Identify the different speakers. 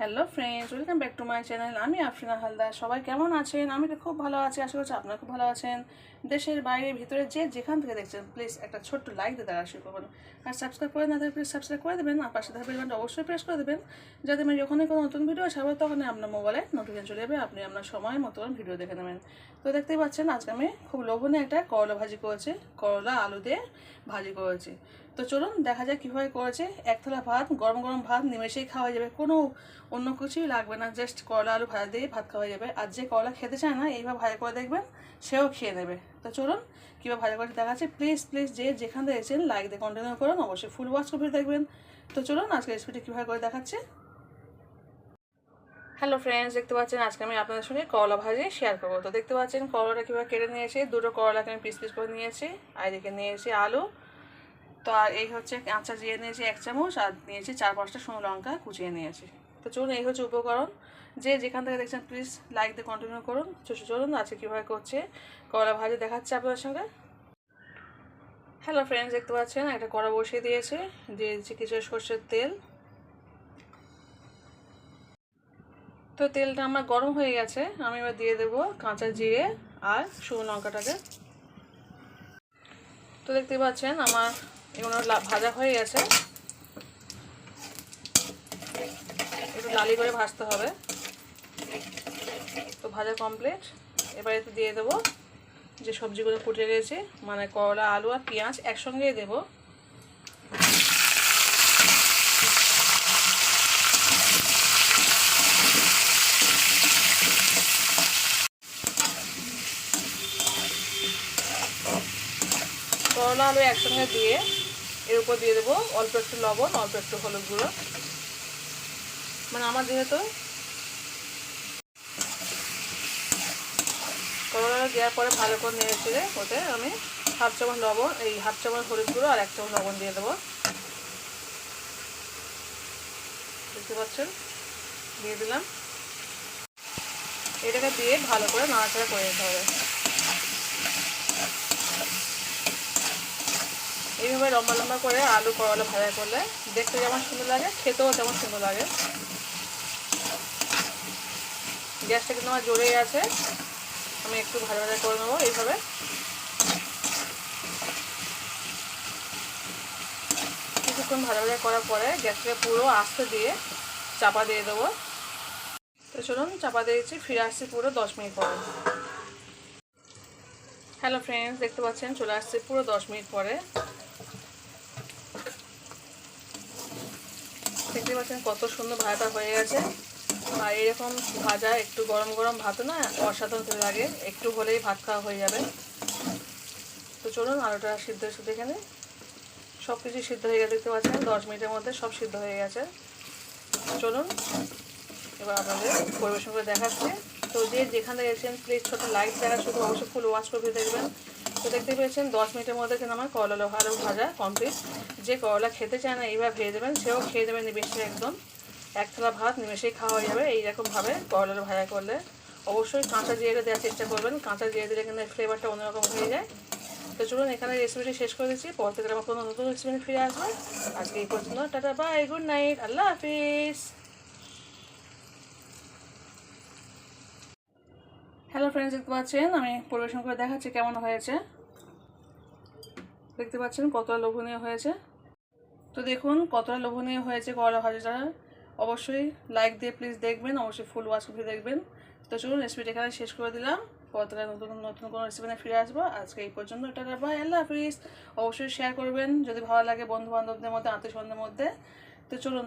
Speaker 1: Hello friends welcome back to my channel আমি আফরিনা হালদার। সবাই কেমন আছেন? আমি তো খুব ভালো আছি। আশা করছি আপনারা খুব ভালো আছেন। দেশের বাইরে, ভিতরে যে যেখান থেকে দেখছেন প্লিজ একটা ছোট্ট লাইক দিয়ে দেওয়া শুরু করবেন। আর সাবস্ক্রাইব করে না প্লিজ সাবস্ক্রাইব করে দেবেন। আর পাশে থাকা বেলবানটা অবশ্যই প্রেস করে দেবেন। যাতে আমি যখনই কোনো নতুন ভিডিও ছাড়বো তখনই আপনার মোবাইলে নোটিফিকেশন চলে যাবে। আপনি আপনার সময় মতন ভিডিও দেখে নেবেন। তো দেখতেই পাচ্ছেন, আজকে আমি খুব লোভনীয় একটা করলা ভাজি করেছি। করলা আলু দিয়ে ভাজি করেছি। তো চলুন, দেখা যাক কীভাবে করেছে। এক ভাত, গরম গরম ভাত, নিমেষেই খাওয়া যাবে। কোনো অন্য কিছুই লাগবে না জাস্ট করলা আলু ভাজা দিয়ে ভাত খাওয়া যাবে। আর যে করলা খেতে চায় না এইভাবে ভাজা করে দেখবেন, সেও খেয়ে নেবে। তো চলুন, কীভাবে ভাজা করে দেখাচ্ছে। প্লিজ প্লিজ যে যেখান থেকে এসেছেন লাইক দিয়ে কন্টিনিউ করুন। অবশ্যই ফুল ওয়াচ করে দেখবেন। তো চলুন আজকে রেসিপিটি কীভাবে করে দেখাচ্ছে। হ্যালো ফ্রেন্ডস দেখতে পাচ্ছেন, আজকে আমি আপনাদের সঙ্গে করলা ভাজি শেয়ার করব। তো দেখতে পাচ্ছেন, করলাটা কীভাবে কেটে নিয়েছি, দুটো করলাকে আমি পিস পিস করে নিয়েছি। আর এদিকে নিয়েছি আলু। তো আর এই হচ্ছে কাঁচা জিরে নিয়েছি এক চামচ আর নিয়েছি চার পাঁচটা শুকনো লঙ্কা কুচিয়ে নিয়েছি। তো চলুন এই হচ্ছে উপকরণ। যে যেখান থেকে দেখছেন প্লিজ লাইক দিয়ে কন্টিনিউ করুন। চলুন আজকে কীভাবে করছে করলা ভাজি দেখাচ্ছে আপনাদের সঙ্গে। হ্যালো ফ্রেন্ডস দেখতে পাচ্ছেন, একটা কড়া বসিয়ে দিয়েছে। দিয়েছি কিছু সর্ষের তেল। তো তেলটা আমার গরম হয়ে গেছে, আমি এবার দিয়ে দেবো কাঁচা জিরে আর শুকনো লঙ্কাটাকে। তো দেখতে পাচ্ছেন, আমার এগুলো ভাজা হয়ে গেছে। একটু লালি করে ভাজতে হবে। তো ভাজা কমপ্লিট এবার এতে দিয়ে দেবো যে সবজিগুলো ফুটে গেছে মানে করলা, আলু আর পেঁয়াজ একসঙ্গেই দেবো। করলা, আলু একসঙ্গে দিয়ে এর উপর দিয়ে দেবো অল্প একটু লবণ, অল্প একটু হলুদ গুঁড়ো। মানে আমার যেহেতু করলা দেওয়ার পরে ভালো করে নেড়ে চেড়ে ওতে আমি হাফ চামচ লবণ, এই হাফ চামচ হলুদ গুঁড়ো আর এক চামচ লবণ দিয়ে দেবো। দেখতে পাচ্ছেন? দিয়ে দিলাম। এটাকে দিয়ে ভালো করে নাড়াচাড়া করে নিতে হবে। এইভাবে লম্বা লম্বা করে আলু করলা ভাজা করলে দেখতে যেমন সুন্দর লাগে, খেতেও তেমন সুন্দর লাগে। গ্যাসটা কিন্তু আমার জোরেই আছে। আমি একটু ভাজা ভাজা করে নেব এইভাবে। কিছুক্ষণ ভাজা ভাজা করার পরে গ্যাসটাকে পুরো আস্তে দিয়ে চাপা দিয়ে দেবো। তো চলুন চাপা দিয়েছি ফিরে আসছি পুরো দশ মিনিট পরে। হ্যালো ফ্রেন্ডস, দেখতে পাচ্ছেন, চলে আসছে পুরো দশ মিনিট পরে। পাচ্ছেন কত সুন্দর ভাজাটা হয়ে গেছে। আর এরকম ভাজা একটু গরম গরম ভাত না অসাধারণ লাগে। একটু হলেই ভাত খাওয়া হয়ে যাবে। তো চলুন আলুটা সিদ্ধ সিদ্ধ এখানে সব কিছু সিদ্ধ হয়ে গেছে, দেখতে পাচ্ছেন? দশ মিনিটের মধ্যে সব সিদ্ধ হয়ে গেছে। চলুন, এবার আপনাদের পরিবেশন করে দেখাচ্ছি। তো যে যেখানে এসেছেন প্লিজ ছোটো লাইক দেখা শুধু অবশ্যই ফুল ওয়াশ করে দেখবেন। তো দেখতে পেয়েছেন, দশ মিনিটের মধ্যে কিন্তু আমার করলা লোহারও ভাজা কমপ্লিট যে করলা খেতে চায় না এইভাবে ভেজে দেবেন, সেও খেয়ে দেবেন নিমেষে একদম। এক থালা ভাত, নিমেষেই খাওয়া হয়ে যাবে, এইরকমভাবে করলার ভাজা করলে। অবশ্যই কাঁচা জিরে দেওয়ার চেষ্টা করবেন, কাঁচা জিরে দিলে কিন্তু ফ্লেভারটা অন্যরকম হয়ে যায়। তো চলুন, এখানে রেসিপিটি শেষ করে দিচ্ছি পর থেকে আমার কোনো নতুন রেসিপি ফিরে আসবে। আজকে এই পর্যন্ত, টাটা বাই গুড নাইট আল্লাহ হাফিজ। হ্যালো ফ্রেন্ডস দেখতে পাচ্ছেন? আমি পরিবেশন করে দেখাচ্ছি কেমন হয়েছে। দেখতে পাচ্ছেন কতটা লোভনীয় হয়েছে? তো দেখুন, কতটা লোভনীয় হয়েছে করলা ভাজাটা। অবশ্যই লাইক দিয়ে প্লিজ দেখবেন, অবশ্যই ফুল ওয়াচ করে দেখবেন। তো চলুন রেসিপিটা এখানে শেষ করে দিলাম। পরতলা নতুন নতুন কোনো রেসিপি নিয়ে ফিরে আসব। আজকে এই পর্যন্ত এটা বাই আল্লাহ হাফিজ। অবশ্যই শেয়ার করবেন, যদি ভালো লাগে বন্ধু বান্ধবদের মধ্যে আত্মীয় মধ্যে। তো চলুন